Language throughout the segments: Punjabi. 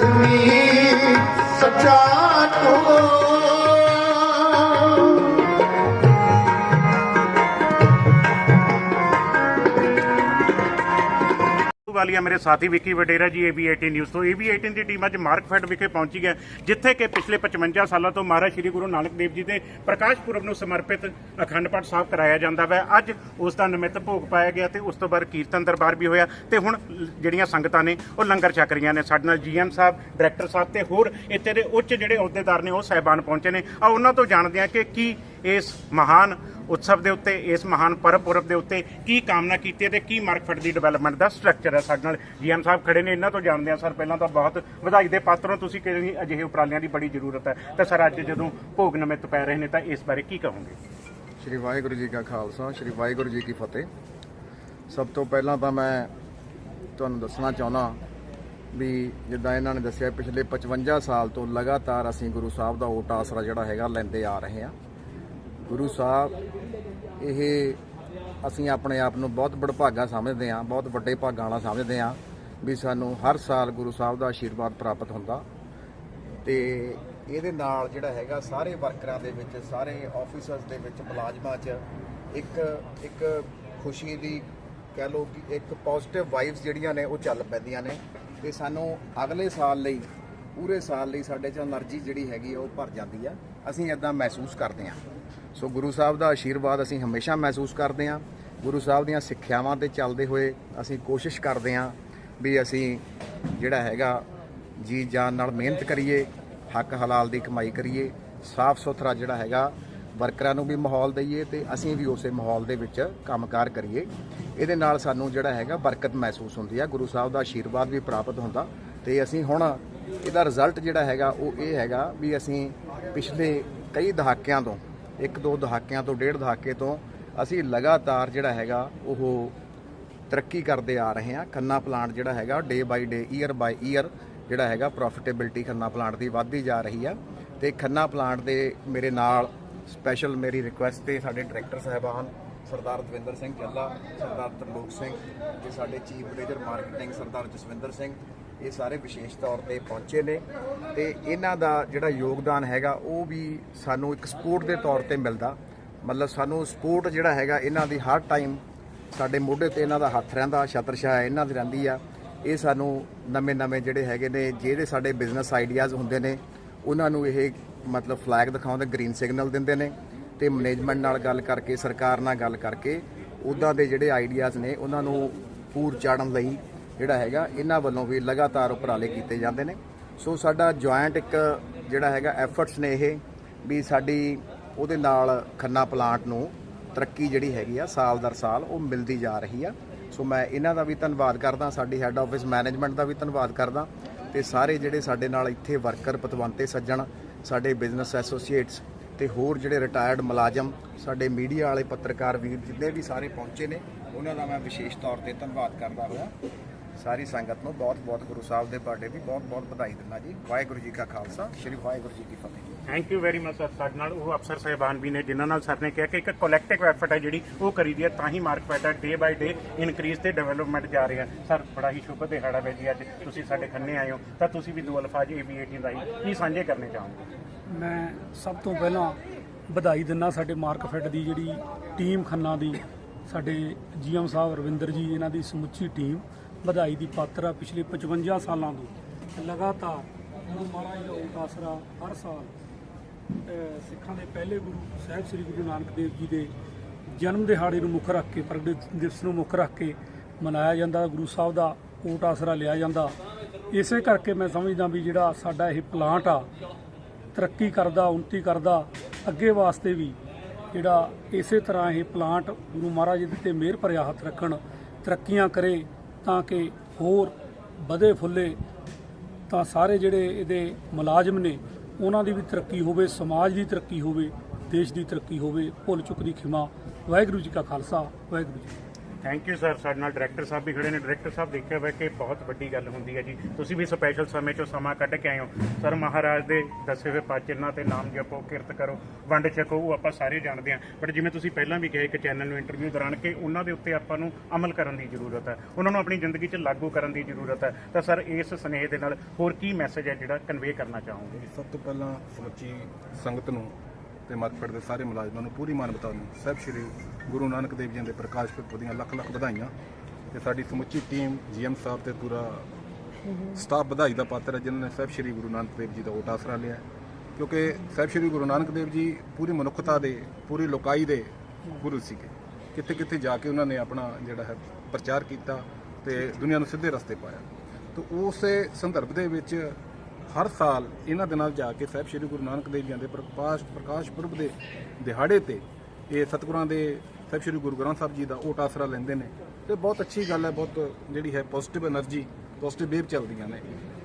ਪ੍ਰਥਮੀ ਸਚਾ ਤੋ ਵਾਲੀਆ ਮੇਰੇ ਸਾਥੀ ਵਿੱਕੀ ਵਡੇਰਾ ਜੀ AB18 ਨਿਊਜ਼ ਤੋਂ। AB18 ਦੀ ਟੀਮ ਅੱਜ ਮਾਰਕਫੈਟ ਵਿਖੇ ਪਹੁੰਚੀ ਹੈ, ਜਿੱਥੇ ਕਿ ਪਿਛਲੇ 55 ਸਾਲਾਂ ਤੋਂ ਮਹਾਰਾਜ ਸ੍ਰੀ ਗੁਰੂ ਨਾਨਕ ਦੇਵ ਜੀ ਦੇ ਪ੍ਰਕਾਸ਼ ਪੁਰਬ ਨੂੰ ਸਮਰਪਿਤ ਅਖੰਡ ਪਾਠ ਸਾਹਿਬ ਕਰਾਇਆ ਜਾਂਦਾ ਹੈ ਅੱਜ ਉਸ ਦਾ ਨਿਮਿਤ ਭੋਗ ਪਾਇਆ ਗਿਆ ਤੇ ਉਸ ਤੋਂ ਬਾਅਦ ਕੀਰਤਨ ਦਰਬਾਰ ਵੀ ਹੋਇਆ ਤੇ ਹੁਣ ਜਿਹੜੀਆਂ ਸੰਗਤਾਂ ਨੇ ਉਹ ਲੰਗਰ ਛਕ ਰਹੀਆਂ ਨੇ। ਸਾਡੇ ਨਾਲ ਜੀਐਮ ਸਾਹਿਬ, ਡਾਇਰੈਕਟਰ ਸਾਹਿਬ ਤੇ ਹੋਰ ਇੱਥੇ ਦੇ ਉੱਚ ਜਿਹੜੇ ਅਹੁਦੇਦਾਰ ਨੇ ਉਹ ਸਹਿਬਾਨ ਪਹੁੰਚੇ ਨੇ। ਆ ਉਹਨਾਂ ਤੋਂ ਜਾਣਦੇ ਆ ਕਿ ਕੀ ਇਸ ਮਹਾਨ ਉਤਸਵ ਦੇ ਉੱਤੇ, ਇਸ ਮਹਾਨ ਪਰਬ ਪੁਰਬ ਦੇ ਉੱਤੇ ਕੀ ਕਾਮਨਾ ਕੀਤੀ ਹੈ ਤੇ ਕੀ ਮਾਰਕਫਟ ਦੀ ਡਿਵੈਲਪਮੈਂਟ ਦਾ ਸਟਰਕਚਰ ਹੈ ਸਾਡੇ ਨਾਲ? ਜੀਐਮ ਸਾਹਿਬ ਖੜੇ ਨੇ, ਇਹਨਾਂ ਤੋਂ ਜਾਣਦੇ ਆ ਸਰ। ਪਹਿਲਾਂ ਤਾਂ ਬਹੁਤ ਵਧਾਈ ਦੇ ਪਾਤਰ ਹੋ ਤੁਸੀਂ ਕਿ ਅਜਿਹੇ ਉਪਰਾਲਿਆਂ ਦੀ ਬੜੀ ਜ਼ਰੂਰਤ ਹੈ। ਤਾਂ ਸਰ, ਅੱਜ ਜਦੋਂ ਭੋਗ ਨਮਿਤ ਪੈ ਰਹੇ ਨੇ, ਤਾਂ ਇਸ ਬਾਰੇ ਕੀ ਕਹੋਗੇ? ਸ਼੍ਰੀ ਵਾਹਿਗੁਰੂ ਜੀ ਕਾ ਖਾਲਸਾ, ਸ਼੍ਰੀ ਵਾਹਿਗੁਰੂ ਜੀ ਕੀ ਫਤਿਹ। ਸਭ ਤੋਂ ਪਹਿਲਾਂ ਤਾਂ ਮੈਂ ਤੁਹਾਨੂੰ ਦੱਸਣਾ ਚਾਹੁੰਦਾ ਵੀ ਜਿੱਦਾਂ ਇਹਨਾਂ ਨੇ ਦੱਸਿਆ, ਪਿਛਲੇ 55 ਸਾਲ ਤੋਂ ਲਗਾਤਾਰ ਅਸੀਂ ਗੁਰੂ ਸਾਹਿਬ ਦਾ ਓਟ ਆਸਰਾ ਜਿਹੜਾ ਹੈਗਾ ਲੈਂਦੇ ਆ ਰਹੇ ਹਾਂ। ਗੁਰੂ ਸਾਹਿਬ, ਇਹ ਅਸੀਂ ਆਪਣੇ ਆਪ ਨੂੰ ਬਹੁਤ ਬੜਭਾਗਾ ਸਮਝਦੇ ਹਾਂ, ਬਹੁਤ ਵੱਡੇ ਭਾਗਾਂ ਵਾਲਾ ਸਮਝਦੇ ਹਾਂ ਵੀ ਸਾਨੂੰ ਹਰ ਸਾਲ ਗੁਰੂ ਸਾਹਿਬ ਦਾ ਆਸ਼ੀਰਵਾਦ ਪ੍ਰਾਪਤ ਹੁੰਦਾ। ਤੇ ਇਹਦੇ ਨਾਲ ਜਿਹੜਾ ਹੈਗਾ ਸਾਰੇ ਵਰਕਰਾਂ ਦੇ ਵਿੱਚ, ਸਾਰੇ ਆਫੀਸਰਸ ਦੇ ਵਿੱਚ, ਮੁਲਾਜ਼ਮਾਂ 'ਚ ਇੱਕ ਇੱਕ ਖੁਸ਼ੀ ਦੀ ਕਹਿ ਲੋ ਕਿ ਇੱਕ ਪੋਜ਼ਿਟਿਵ ਵਾਈਬਸ ਜਿਹੜੀਆਂ ਨੇ ਉਹ ਚੱਲ ਪੈਂਦੀਆਂ ਨੇ। ਤੇ ਸਾਨੂੰ ਅਗਲੇ ਸਾਲ ਲਈ, ਪੂਰੇ ਸਾਲ ਲਈ ਸਾਡੇ 'ਚ એનર્ਜੀ ਜਿਹੜੀ ਹੈਗੀ ਉਹ ਭਰ ਜਾਂਦੀ ਆ। ਅਸੀਂ ਇਦਾਂ ਮਹਿਸੂਸ ਕਰਦੇ ਹਾਂ। ਸੋ ਗੁਰੂ ਸਾਹਿਬ ਦਾ ਆਸ਼ੀਰਵਾਦ ਅਸੀਂ ਹਮੇਸ਼ਾ ਮਹਿਸੂਸ ਕਰਦੇ ਹਾਂ। ਗੁਰੂ ਸਾਹਿਬ ਦੀਆਂ ਸਿੱਖਿਆਵਾਂ ਤੇ ਚੱਲਦੇ ਹੋਏ ਅਸੀਂ ਕੋਸ਼ਿਸ਼ ਕਰਦੇ ਹਾਂ ਵੀ ਅਸੀਂ ਜਿਹੜਾ ਹੈਗਾ ਜੀ ਜਾਨ ਨਾਲ ਮਿਹਨਤ ਕਰੀਏ, ਹੱਕ ਹਲਾਲ ਦੀ ਕਮਾਈ ਕਰੀਏ, ਸਾਫ਼ ਸੁਥਰਾ ਜਿਹੜਾ ਹੈਗਾ ਵਰਕਰਾਂ ਨੂੰ ਵੀ ਮਾਹੌਲ ਦਈਏ ਤੇ ਅਸੀਂ ਵੀ ਉਸੇ ਮਾਹੌਲ ਦੇ ਵਿੱਚ ਕੰਮਕਾਰ ਕਰੀਏ। ਇਹਦੇ ਨਾਲ ਸਾਨੂੰ ਜਿਹੜਾ ਹੈਗਾ ਬਰਕਤ ਮਹਿਸੂਸ ਹੁੰਦੀ ਆ। ਗੁਰੂ ਸਾਹਿਬ ਦਾ ਆਸ਼ੀਰਵਾਦ ਵੀ ਪ੍ਰਾਪਤ ਹੁੰਦਾ ਤੇ ਅਸੀਂ ਹੁਣ ਇਹਦਾ ਰਿਜ਼ਲਟ ਜਿਹੜਾ ਹੈਗਾ ਉਹ ਇਹ ਹੈਗਾ ਵੀ ਅਸੀਂ ਪਿਛਲੇ ਕਈ ਦਹਾਕਿਆਂ ਤੋਂ ਇੱਕ ਦੋ ਦਹਾਕਿਆਂ ਤੋਂ, ਡੇਢ ਦਹਾਕੇ ਤੋਂ ਅਸੀਂ ਲਗਾਤਾਰ ਜਿਹੜਾ ਹੈਗਾ ਉਹ ਤਰੱਕੀ ਕਰਦੇ ਆ ਰਹੇ ਹਾਂ। ਖੰਨਾ ਪਲਾਂਟ ਜਿਹੜਾ ਹੈਗਾ ਡੇ by day year by year ਜਿਹੜਾ ਹੈਗਾ ਪ੍ਰੋਫਿਟੇਬਿਲਟੀ ਖੰਨਾ ਪਲਾਂਟ ਦੀ ਵੱਧਦੀ ਜਾ ਰਹੀ ਆ। ਤੇ ਖੰਨਾ ਪਲਾਂਟ ਦੇ ਮੇਰੇ ਨਾਲ ਸਪੈਸ਼ਲ ਮੇਰੀ ਰਿਕੁਐਸਟ ਤੇ ਸਾਡੇ ਡਾਇਰੈਕਟਰ ਸਾਹਿਬਾਨ ਸਰਦਾਰ ਦਵਿੰਦਰ ਸਿੰਘ ਚੱਲਾ, ਸਰਦਾਰ ਤਰਲੋਕ ਸਿੰਘ ਤੇ ਸਾਡੇ chief manager marketing Sardar Jaswinder Singh ਇਹ ਸਾਰੇ ਵਿਸ਼ੇਸ਼ ਤੌਰ ਤੇ ਪਹੁੰਚੇ ਨੇ ਤੇ ਇਹਨਾਂ ਦਾ ਜਿਹੜਾ ਯੋਗਦਾਨ ਹੈਗਾ, ਉਹ ਵੀ ਸਾਨੂੰ ਇੱਕ ਸਪੋਰਟ ਦੇ ਤੌਰ ਤੇ ਮਿਲਦਾ। ਮਤਲਬ ਸਾਨੂੰ ਸਪੋਰਟ ਜਿਹੜਾ ਹੈਗਾ, ਇਹਨਾਂ ਦੀ ਹਰ ਟਾਈਮ ਸਾਡੇ ਮੋਢੇ ਤੇ ਇਹਨਾਂ ਦਾ ਹੱਥ ਰਹਿੰਦਾ, ਛਤਰਛਾਇਆ ਇਹਨਾਂ ਦੀ ਰਹਿੰਦੀ ਆ। ਇਹ ਸਾਨੂੰ ਨਵੇਂ-ਨਵੇਂ ਜਿਹੜੇ ਹੈਗੇ ਨੇ, ਜਿਹੜੇ ਸਾਡੇ ਬਿਜ਼ਨਸ ਆਈਡੀਆਜ਼ ਹੁੰਦੇ ਨੇ, ਉਹਨਾਂ ਨੂੰ ਇਹ ਮਤਲਬ ਫਲੈਗ ਦਿਖਾਉਂਦੇ ਗ੍ਰੀਨ ਸਿਗਨਲ ਦਿੰਦੇ ਨੇ। ਤੇ ਮੈਨੇਜਮੈਂਟ ਨਾਲ ਗੱਲ ਕਰਕੇ, ਸਰਕਾਰ ਨਾਲ ਗੱਲ ਕਰਕੇ ਉਦਾਂ ਦੇ ਜਿਹੜੇ ਆਈਡੀਆਜ਼ ਨੇ, ਉਹਨਾਂ ਨੂੰ ਪੂਰ ਚਾੜਨ ਲਈ ਜਿਹੜਾ ਹੈਗਾ, ਇਹਨਾਂ ਵੱਲੋਂ ਵੀ ਲਗਾਤਾਰ ਉਪਰਾਲੇ ਕੀਤੇ ਜਾਂਦੇ ਨੇ। ਸੋ ਸਾਡਾ ਜੁਆਇੰਟ ਇੱਕ ਜਿਹੜਾ ਹੈਗਾ ਐਫਰਟਸ ਨੇ ਇਹ ਵੀ ਸਾਡੀ ਉਹਦੇ ਨਾਲ ਖੰਨਾ ਪਲਾਂਟ ਨੂੰ ਤਰੱਕੀ ਜਿਹੜੀ ਹੈਗੀ ਆ, ਸਾਲ ਦਰ ਸਾਲ ਉਹ ਮਿਲਦੀ ਜਾ ਰਹੀ ਆ। ਸੋ ਮੈਂ ਇਹਨਾਂ ਦਾ ਵੀ ਧੰਨਵਾਦ ਕਰਦਾ, ਸਾਡੀ ਹੈੱਡ ਆਫਿਸ ਮੈਨੇਜਮੈਂਟ ਦਾ ਵੀ ਧੰਨਵਾਦ ਕਰਦਾ ਤੇ ਸਾਰੇ ਜਿਹੜੇ ਸਾਡੇ ਨਾਲ ਇੱਥੇ ਵਰਕਰ ਪਤਵੰਤੇ, ਸੱਜਣ, ਸਾਡੇ ਬਿਜ਼ਨਸ ਐਸੋਸੀਏਟਸ ਤੇ ਹੋਰ ਜਿਹੜੇ ਰਿਟਾਇਰਡ ਮੁਲਾਜ਼ਮ, ਸਾਡੇ ਮੀਡੀਆ ਵਾਲੇ ਪੱਤਰਕਾਰ ਵੀਰ ਜਿੰਨੇ ਵੀ ਸਾਰੇ ਪਹੁੰਚੇ ਨੇ, ਉਹਨਾਂ ਦਾ ਮੈਂ ਵਿਸ਼ੇਸ਼ ਤੌਰ ਤੇ ਧੰਨਵਾਦ ਕਰਦਾ ਹੋਇਆ। ਸਾਰੀ ਸੰਗਤ ਨੂੰ ਬਹੁਤ-ਬਹੁਤ ਗੁਰੂ ਸਾਹਿਬ ਦੇ ਬਰਥਡੇ ਦੀ ਬਹੁਤ-ਬਹੁਤ ਵਧਾਈ ਦਿੰਦਾ ਜੀ। ਵਾਹਿਗੁਰੂ ਜੀ ਕਾ ਖਾਲਸਾ ਸ੍ਰੀ ਵਾਹਿਗੁਰੂ ਜੀ ਕੀ ਫਤਿਹ। Thank you very much sir ਸਾਡੇ ਨਾਲ ਉਹ ਅਫਸਰ ਸਹਿਬਾਨ ਵੀ ਨੇ ਜਿਨ੍ਹਾਂ ਨਾਲ ਸਰ ਨੇ ਕਿਹਾ ਕਿ ਇੱਕ ਕਲੈਕਟਿਵ ਐਫਰਟ ਹੈ ਜਿਹੜੀ ਉਹ ਕਰੀਦੀ ਹੈ ਤਾਂ ਹੀ ਮਾਰਕਫੈਟ ਹੈ ਡੇ ਬਾਈ ਡੇ ਇਨਕਰੀਜ਼ ਤੇ ਡਿਵੈਲਪਮੈਂਟ ਜਾ ਰਿਹਾ। ਸਰ ਬੜਾ ਹੀ ਸ਼ੁਭ ਦਿਹਾੜਾ ਹੈ ਜੀ ਅੱਜ ਤੁਸੀਂ ਸਾਡੇ ਖੰਨੇ ਆਏ ਹੋ। ਤਾਂ ਤੁਸੀਂ ਵੀ ਦੋ ਅਲਫਾਜ਼ AB18 ਰਾਹੀਂ ਕੀ ਸਾਂਝੇ ਕਰਨੇ ਚਾਹੋਗੇ? ਮੈਂ ਸਭ ਤੋਂ ਪਹਿਲਾਂ ਵਧਾਈ ਦਿੰਦਾ ਸਾਡੇ ਮਾਰਕਫੈਟ ਦੀ ਜਿਹੜੀ ਟੀਮ ਖੰਨਾ ਦੀ ਸਾਡੇ ਜੀਐਮ ਸਾਹਿਬ ਰਵਿੰਦਰ ਜੀ ਇਹਨਾਂ ਦੀ ਸਮੁੱਚੀ ਟੀਮ ਵਧਾਈ ਦੀ ਪਾਤਰ ਆ ਪਿਛਲੇ 55 ਸਾਲਾਂ ਤੋਂ। ਲਗਾਤਾਰ ਗੁਰੂ ਮਹਾਰਾਜ ਦਾ ਓਟ ਆਸਰਾ ਹਰ ਸਾਲ ਸਿੱਖਾਂ ਦੇ ਪਹਿਲੇ ਗੁਰੂ ਸਾਹਿਬ ਸ੍ਰੀ ਗੁਰੂ ਨਾਨਕ ਦੇਵ ਜੀ ਦੇ ਜਨਮ ਦਿਹਾੜੇ ਨੂੰ ਮੁੱਖ ਰੱਖ ਕੇ, ਪ੍ਰਗਟ ਦਿਵਸ ਨੂੰ ਮੁੱਖ ਰੱਖ ਕੇ ਮਨਾਇਆ ਜਾਂਦਾ, ਗੁਰੂ ਸਾਹਿਬ ਦਾ ਓਟ ਆਸਰਾ ਲਿਆ ਜਾਂਦਾ। ਇਸੇ ਕਰਕੇ ਮੈਂ ਸਮਝਦਾ ਵੀ ਜਿਹੜਾ ਸਾਡਾ ਇਹ ਪਲਾਂਟ ਆ, ਤਰੱਕੀ ਕਰਦਾ ਉન્નਤੀ ਕਰਦਾ, ਅੱਗੇ ਵਾਸਤੇ ਵੀ ਜਿਹੜਾ ਇਸੇ ਤਰ੍ਹਾਂ ਇਹ ਪਲਾਂਟ ਗੁਰੂ ਮਹਾਰਾਜ ਜੀ ਤੇ ਮਿਹਰ ਭਰਿਆ ਹੱਥ ਰੱਖਣ, ਤਰੱਕੀਆਂ ਕਰੇ ਤਾਂ ਕਿ ਹੋਰ ਵਧੇ ਫੁੱਲੇ ਤਾਂ ਸਾਰੇ ਜਿਹੜੇ ਇਹਦੇ ਮੁਲਾਜ਼ਮ ਨੇ, ਉਹਨਾਂ ਦੀ ਵੀ ਤਰੱਕੀ ਹੋਵੇ, ਸਮਾਜ ਦੀ ਤਰੱਕੀ ਹੋਵੇ, ਦੇਸ਼ ਦੀ ਤਰੱਕੀ ਹੋਵੇ, ਭੁੱਲ ਚੁੱਕ ਦੀ ਖਿਮਾ। ਵਾਹਿਗੁਰੂ ਜੀ ਕਾ ਖਾਲਸਾ, ਵਾਹਿਗੁਰੂ ਜੀ ਥੈਂਕ ਯੂ ਸਰ ਸਾਡੇ ਨਾਲ ਡਾਇਰੈਕਟਰ ਸਾਹਿਬ ਵੀ ਖੜੇ ਨੇ। ਡਾਇਰੈਕਟਰ ਸਾਹਿਬ, ਦੇਖਿਆ ਹੋਇਆ ਕਿ ਬਹੁਤ ਵੱਡੀ ਗੱਲ ਹੁੰਦੀ ਹੈ ਜੀ। ਤੁਸੀਂ ਵੀ ਸਪੈਸ਼ਲ ਸਮੇਂ ਚੋਂ ਸਮਾਂ ਕੱਢ ਕੇ ਆਏ ਹੋ। ਸਰ ਮਹਾਰਾਜ ਦੇ ਦੱਸੇ ਹੋਏ ਪੰਜ ਚਿੰਨ੍ਹਾਂ ਤੇ ਨਾਮ ਜਪੋ, ਕਿਰਤ ਕਰੋ, ਵੰਡ ਛਕੋ, ਉਹ ਆਪਾਂ ਸਾਰੇ ਜਾਣਦੇ ਹਾਂ। ਬਟ ਜਿਵੇਂ ਤੁਸੀਂ ਪਹਿਲਾਂ ਵੀ ਕਿਹਾ, ਇੱਕ ਚੈਨਲ ਨੂੰ ਇੰਟਰਵਿਊ ਦੌਰਾਨ ਕਿ ਉਹਨਾਂ ਦੇ ਉੱਤੇ ਆਪਾਂ ਨੂੰ ਅਮਲ ਕਰਨ ਦੀ ਜ਼ਰੂਰਤ ਹੈ। ਉਹਨਾਂ ਨੂੰ ਆਪਣੀ ਜ਼ਿੰਦਗੀ 'ਚ ਲਾਗੂ ਕਰਨ ਦੀ ਜ਼ਰੂਰਤ ਹੈ। ਤਾਂ ਸਰ, ਇਸ ਸੁਨੇਹੇ ਦੇ ਨਾਲ ਹੋਰ ਕੀ ਮੈਸੇਜ ਹੈ ਜਿਹੜਾ ਕਨਵੇ ਕਰਨਾ ਚਾਹੋਗੇ? ਸਭ ਤੋਂ ਪਹਿਲਾਂ ਸਮੁੱਚੀ ਸੰਗਤ ਨੂੰ ਤੇ ਮੱਤਫੜ ਦੇ ਸਾਰੇ ਮੁਲਾਜ਼ਮਾਂ ਨੂੰ ਪੂਰੀ ਮਾਨਵਤਾ ਨੂੰ ਸਾਹਿਬ ਸ੍ਰੀ ਗੁਰੂ ਨਾਨਕ ਦੇਵ ਜੀ ਦੇ ਪ੍ਰਕਾਸ਼ ਪੁਰਬ ਦੀਆਂ ਲੱਖ ਲੱਖ ਵਧਾਈਆਂ ਤੇ ਸਾਡੀ ਸਮੁੱਚੀ ਟੀਮ ਜੀਐਮ ਸਾਹਿਬ ਤੇ ਪੂਰਾ ਸਟਾਫ ਵਧਾਈ ਦਾ ਪਾਤਰ ਹੈ, ਜਿਨ੍ਹਾਂ ਨੇ ਸਾਹਿਬ ਸ੍ਰੀ ਗੁਰੂ ਨਾਨਕ ਦੇਵ ਜੀ ਦਾ ਓਟ ਆਸਰਾ ਲਿਆ ਕਿਉਂਕਿ ਸਾਹਿਬ ਸ੍ਰੀ ਗੁਰੂ ਨਾਨਕ ਦੇਵ ਜੀ ਪੂਰੀ ਮਨੁੱਖਤਾ ਦੇ, ਪੂਰੀ ਲੋਕਾਈ ਦੇ ਗੁਰੂ ਸੀਗੇ। ਕਿੱਥੇ ਕਿੱਥੇ ਜਾ ਕੇ ਉਹਨਾਂ ਨੇ ਆਪਣਾ ਜਿਹੜਾ ਹੈ ਪ੍ਰਚਾਰ ਕੀਤਾ ਤੇ ਦੁਨੀਆ ਨੂੰ ਸਿੱਧੇ ਰਸਤੇ ਪਾਇਆ। ਤੇ ਉਸੇ ਸੰਦਰਭ ਦੇ ਵਿੱਚ ਹਰ ਸਾਲ ਇਹਨਾਂ ਦੇ ਨਾਲ ਜਾ ਕੇ ਸਾਹਿਬ ਸ੍ਰੀ ਗੁਰੂ ਨਾਨਕ ਦੇਵ ਜੀ ਦੇ ਪ੍ਰਕਾਸ਼ ਪ੍ਰਕਾਸ਼ ਪੁਰਬ ਦੇ ਦਿਹਾੜੇ ਤੇ ਇਹ ਸਤਿਗੁਰਾਂ ਦੇ ਸਾਹਿਬ ਸ੍ਰੀ ਗੁਰੂ ਗ੍ਰੰਥ ਸਾਹਿਬ ਜੀ ਦਾ ਉਹ ਆਸਰਾ ਲੈਂਦੇ ਨੇ। ਤੇ ਬਹੁਤ ਅੱਛੀ ਗੱਲ ਹੈ, ਬਹੁਤ ਜਿਹੜੀ ਹੈ ਪੋਜ਼ਿਟਿਵ એનર્ਜੀ ਪੋਜ਼ਿਟਿਵ ਵੇਵ ਚੱਲਦੀਆਂ ਨੇ।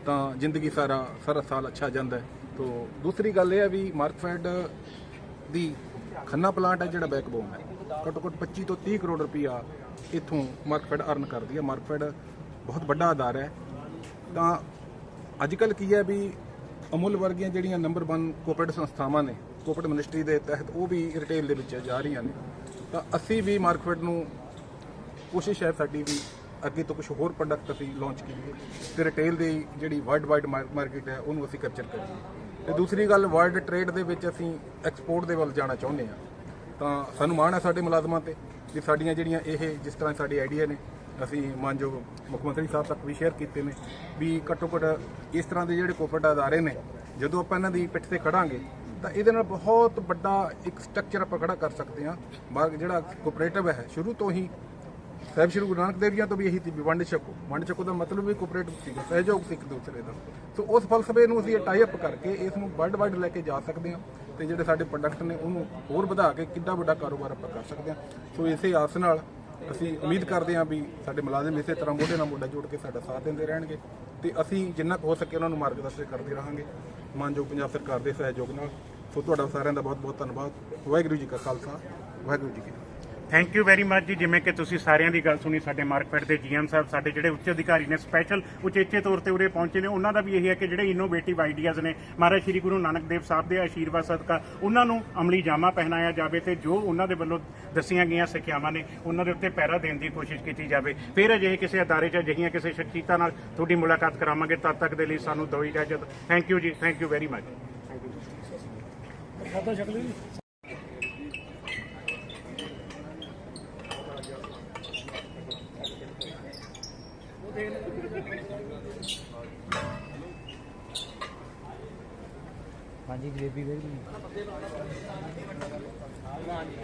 ਤਾਂ ਜ਼ਿੰਦਗੀ ਸਾਰਾ ਸਾਰਾ ਸਾਲ ਅੱਛਾ ਜਾਂਦਾ ਹੈ। ਤੋਂ ਦੂਸਰੀ ਗੱਲ ਇਹ ਹੈ ਵੀ ਮਾਰਕਫੈਡ ਦੀ ਖੰਨਾ ਪਲਾਂਟ ਹੈ ਜਿਹੜਾ ਬੈਕਬੋਨ ਹੈ। ਘੱਟੋ ਘੱਟ 25 ਤੋਂ 30 ਕਰੋੜ ਰੁਪਇਆ ਇੱਥੋਂ ਮਾਰਕਫੈਡ ਅਰਨ ਕਰਦੀ ਹੈ। ਮਾਰਕਫੈਡ ਬਹੁਤ ਵੱਡਾ ਆਧਾਰ ਹੈ। ਤਾਂ ਅੱਜ ਕੱਲ ਕੀ ਹੈ ਵੀ ਅਮੁੱਲ ਵਰਗੀਆਂ ਜਿਹੜੀਆਂ ਨੰਬਰ 1 ਕੋਆਪਰੇਟਿਵ ਸੰਸਥਾਵਾਂ ਨੇ ਕੋਆਪਰੇਟਿਵ ਮਿਨਿਸਟਰੀ ਦੇ ਤਹਿਤ ਉਹ ਵੀ ਰਿਟੇਲ ਦੇ ਵਿੱਚ ਜਾ ਰਹੀਆਂ ਨੇ, ਤਾਂ ਅਸੀਂ ਵੀ ਮਾਰਕੀਟ ਨੂੰ ਕੋਸ਼ਿਸ਼ ਹੈ ਸਾਡੀ ਵੀ ਅੱਗੇ ਤੋਂ ਕੁਝ ਹੋਰ ਪ੍ਰੋਡਕਟ ਅਸੀਂ ਲਾਂਚ ਕਰੀਏ ਤੇ ਰਿਟੇਲ ਦੀ ਜਿਹੜੀ ਵਰਲਡ ਵਾਈਡ ਮਾਰਕੀਟ ਹੈ, ਉਹਨੂੰ ਅਸੀਂ ਕੈਪਚਰ ਕਰੀਏ। ਤੇ ਦੂਸਰੀ ਗੱਲ ਵਰਲਡ ਟ੍ਰੇਡ ਦੇ ਵਿੱਚ ਅਸੀਂ ਐਕਸਪੋਰਟ ਦੇ ਵੱਲ ਜਾਣਾ ਚਾਹੁੰਦੇ ਹਾਂ। ਤਾਂ ਸਾਨੂੰ ਮਾਣ ਹੈ ਸਾਡੇ ਮੁਲਾਜ਼ਮਾਂ ਤੇ ਕਿ ਸਾਡੀਆਂ ਜਿਹੜੀਆਂ ਇਹ ਜਿਸ ਤਰ੍ਹਾਂ ਸਾਡੀ ਆਈਡੀਆ ਨੇ ਅਸੀਂ ਮਾਨਯੋਗ ਮੁੱਖ ਮੰਤਰੀ ਸਾਹਿਬ ਤੱਕ ਵੀ ਸ਼ੇਅਰ ਕੀਤੇ ਨੇ ਵੀ ਘੱਟੋ ਘੱਟ ਇਸ ਤਰ੍ਹਾਂ ਦੇ ਜਿਹੜੇ ਕੋਪਰੇਟ ਅਦਾਰੇ ਨੇ, ਜਦੋਂ ਆਪਾਂ ਇਹਨਾਂ ਦੀ ਪਿੱਠ ਤੇ ਖੜਾਂਗੇ, ਤਾਂ ਇਹਦੇ ਨਾਲ ਬਹੁਤ ਵੱਡਾ ਇੱਕ ਸਟਰਕਚਰ ਆਪਾਂ ਖੜਾ ਕਰ ਸਕਦੇ ਹਾਂ। ਮਾਰਕ ਜਿਹੜਾ ਕੋਪਰੇਟਿਵ ਹੈ, ਸ਼ੁਰੂ ਤੋਂ ਹੀ ਸਾਹਿਬ ਸ਼੍ਰੀ ਗੁਰੂ ਨਾਨਕ ਦੇਵ ਜੀ ਤੋਂ ਵੀ ਇਹੀ ਸੀ ਵੰਡ ਛਕੋ। ਵੰਡ ਛਕੋ ਦਾ ਮਤਲਬ ਵੀ ਕੋਪਰੇਟਿਵ ਸੀਗਾ, ਸਹਿਯੋਗ ਸੀ ਇੱਕ ਦੂਸਰੇ ਦਾ। ਸੋ ਉਸ ਫਲਸਫੇ ਨੂੰ ਅਸੀਂ ਟਾਈ ਅਪ ਕਰਕੇ ਇਸ ਨੂੰ ਵਰਲਡ ਵਾਈਡ ਲੈ ਕੇ ਜਾ ਸਕਦੇ ਹਾਂ ਤੇ ਜਿਹੜੇ ਸਾਡੇ ਪ੍ਰੋਡਕਟ ਨੇ ਉਹਨੂੰ ਹੋਰ ਵਧਾ ਕੇ ਕਿੰਨਾ ਵੱਡਾ ਕਾਰੋਬਾਰ ਆਪਾਂ ਕਰ ਸਕਦੇ ਹਾਂ। ਸੋ ਇਸੇ ਆਸ ਨਾਲ ਅਸੀਂ ਉਮੀਦ ਕਰਦੇ ਹਾਂ ਵੀ ਸਾਡੇ ਮੁਲਾਜ਼ਮ ਇਸੇ ਤਰ੍ਹਾਂ ਮੋਢੇ ਨਾਲ ਮੋਢਾ ਜੋੜ ਕੇ ਸਾਡਾ ਸਾਥ ਦਿੰਦੇ ਰਹਿਣਗੇ ਤੇ ਅਸੀਂ ਜਿੰਨਾ ਕੁ ਹੋ ਸਕੇ ਉਹਨਾਂ ਨੂੰ ਮਾਰਗਦਰਸ਼ਨ ਕਰਦੇ ਰਹਾਂਗੇ। ਮਾਨਯੋਗ ਪੰਜਾਬ ਸਰਕਾਰ ਦੇ ਸਹਿਯੋਗ ਨਾਲ। ਸੋ ਤੁਹਾਡਾ ਸਾਰਿਆਂ ਦਾ ਬਹੁਤ ਬਹੁਤ ਧੰਨਵਾਦ। ਵਾਹਿਗੁਰੂ ਜੀ ਕਾ ਖਾਲਸਾ। ਵਾਹਿਗੁਰੂ ਜੀ ਕੀ ਥੈਂਕ ਯੂ ਵੈਰੀ ਮੱਚ ਜੀ, ਜਿਵੇਂ ਕਿ ਤੁਸੀਂ ਸਾਰਿਆਂ ਦੀ ਗੱਲ ਸੁਣੀ, ਸਾਡੇ ਮਾਰਕਫੈਟ ਦੇ ਜੀਐਮ ਸਾਹਿਬ, ਸਾਡੇ ਜਿਹੜੇ ਉੱਚ ਅਧਿਕਾਰੀ ਨੇ ਸਪੈਸ਼ਲ ਉਚੇਚੇ ਤੌਰ ਤੇ ਉਰੇ ਪਹੁੰਚੇ ਨੇ। ਉਹਨਾਂ ਦਾ ਵੀ ਇਹ ਹੈ ਕਿ ਜਿਹੜੇ ਇਨੋਵੇਟਿਵ ਆਈਡੀਆਜ਼ ਨੇ, ਮਹਾਰਾਜ ਸ਼੍ਰੀ ਗੁਰੂ ਨਾਨਕ ਦੇਵ ਸਾਹਿਬ ਦੇ ਆਸ਼ੀਰਵਾਦ ਸਦਕਾ ਉਹਨਾਂ ਨੂੰ ਅਮਲੀ ਜਾਮਾ ਪਹਿਨਾਇਆ ਜਾਵੇ ਤੇ ਜੋ ਉਹਨਾਂ ਦੇ ਵੱਲੋਂ ਦੱਸੀਆਂ ਗਈਆਂ ਸਿੱਖਿਆਵਾਂ ਨੇ, ਉਹਨਾਂ ਦੇ ਉੱਤੇ ਪਹਿਰਾ ਦੇਣ ਦੀ ਕੋਸ਼ਿਸ਼ ਕੀਤੀ ਜਾਵੇ। ਫਿਰ ਅਜਿਹੇ ਕਿਸੇ ਅਦਾਰੇ 'ਚ ਅਜਿਹੀਆਂ ਕਿਸੇ ਸ਼ਖਸੀਅਤਾਂ ਨਾਲ ਤੁਹਾਡੀ ਮੁਲਾਕਾਤ ਕਰਾਵਾਂਗੇ। ਤਦ ਤੱਕ ਦੇ ਲਈ ਸਾਨੂੰ ਦੋਈ ਇਜਾਜ਼ਤ। ਥੈਂਕ ਯੂ ਜੀ ਥੈਂਕ ਯੂ ਵੈਰੀ ਮੱਚ ਹਾਂਜੀ ਜਲੇਬੀ ਵੇਖ ਲਈ ਹਾਂ ਜੀ